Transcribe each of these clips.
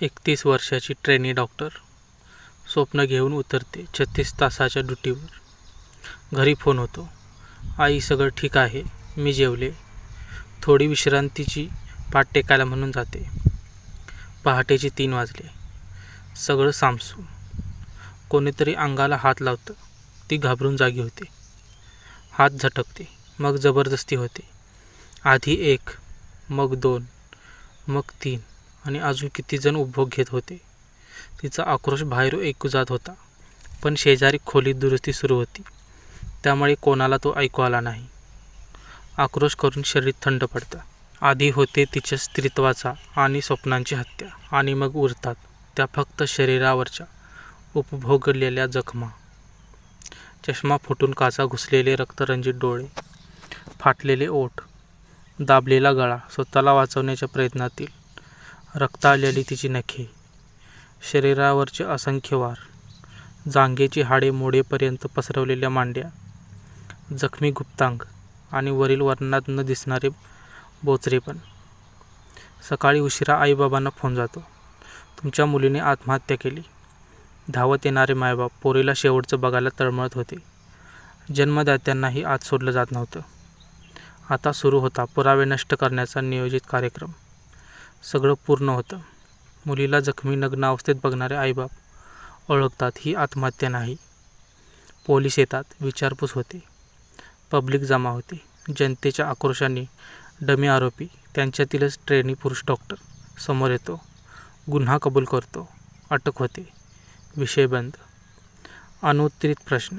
एकतीस वर्षाची trainee doctor स्वप्न घेऊन उतरते छत्तीस तासाच्या ड्युटीवर. घरी फोन होतो. आई सगळं ठीक आहे. मी जेवले. थोडी विश्रांतीची पाठ टेकायला म्हणून जाते. पहाटेचे तीन वाजले. सगळं सामसून कोणीतरी अंगाला हात लावतं. ती घाबरून जागी होते. हात झटकते. मग जबरदस्ती होते. आधी एक मग दोन मग तीन. आणि अजून कितीजण उपभोग घेत होते. तिचा आक्रोश बाहेर ऐकू जात होता. पण शेजारी खोलीत दुरुस्ती सुरू होती. त्यामुळे कोणाला तो ऐकू आला नाही. आक्रोश करून शरीर थंड पडतं. आधी होते तिच्या स्त्रीत्वाचा आणि स्वप्नांची हत्या. आणि मग उरतात. त्या फक्त शरीरावरच्या उपभोगलेल्या जखमा. चष्मा फुटून काचा घुसलेले रक्तरंजित डोळे. फाटलेले ओठ. दाबलेला गळा. स्वतःला वाचवण्याच्या प्रयत्नातील रक्त आलेली तिची नखे शरीरावरचे असंख्य वार जांघेची हाडे मोडेपर्यंत पसरवलेल्या मांड्या जखमी गुप्तांग आणि वरील वर्णात न दिसणारे बोचरेपण सकाळी उशिरा आईबाबांना फोन जातो. तुमच्या मुलीने आत्महत्या केली. धावत येणारे मायबाप पोरीला शेवटचं बघायला तळमळत होते. जन्मदात्यांनाही आत सोडलं जात नव्हतं. आता सुरू होता पुरावे नष्ट करण्याचा नियोजित कार्यक्रम. सगळं पूर्ण होतं. मुलीला जखमी नग्न अवस्थेत बघणारे आईबाप ओळखतात ही आत्महत्या नाही. पोलीस येतात विचारपूस होते. पब्लिक जमा होते. जनतेच्या आक्रोशाने डमी आरोपी त्यांच्यातीलच ट्रेनी पुरुष डॉक्टर समोर येतो. गुन्हा कबूल करतो. अटक होते. विषय बंद. अनुत्तरित प्रश्न.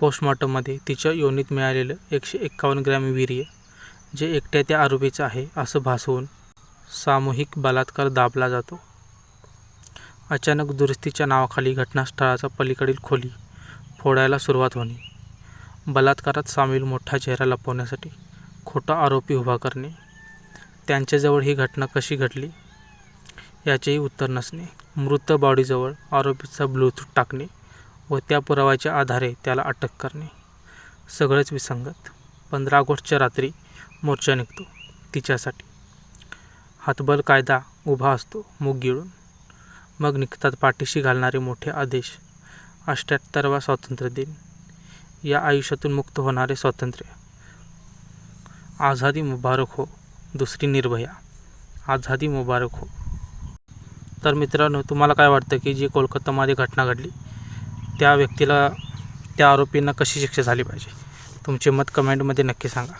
पोस्टमॉर्टममध्ये तिच्या योनीत मिळालेलं एकशे एक्कावन्न ग्रॅम वीर्य जे एकट्या त्या आरोपीचं आहे असं भासवून सामूहिक बलात्कार दाबला जातो. अचानक दुरुस्तीच्या नावाखाली घटनास्थळाचा पलीकडील खोली फोडायला सुरुवात होणे. बलात्कारात सामील मोठा चेहरा लपवण्यासाठी खोटा आरोपी उभा करणे. त्यांच्याजवळ ही घटना कशी घडली याचेही उत्तर नसणे. मृत बॉडीजवळ आरोपीचा ब्लूटूथ टाकणे व त्या पुराव्याच्या आधारे त्याला अटक करणे. सगळंच विसंगत. पंधरा ऑगस्टच्या रात्री मोर्चा निघतो तिच्यासाठी. हातबल कायदा उभा असतो मूग गिळून. मग निघतात पाठीशी घालणारे मोठे आदेश अष्ट्याहत्तरवा स्वातंत्र्य दिन. या आयुष्यातून मुक्त होणारे स्वातंत्र्य. आझादी मुबारक हो दुसरी निर्भया. आझादी मुबारक हो. तर मित्रांनो तुम्हाला काय वाटतं की जी कोलकातामध्ये घटना घडली त्या व्यक्तीला त्या आरोपींना कशी शिक्षा झाली पाहिजे? तुमचे मत कमेंटमध्ये नक्की सांगा.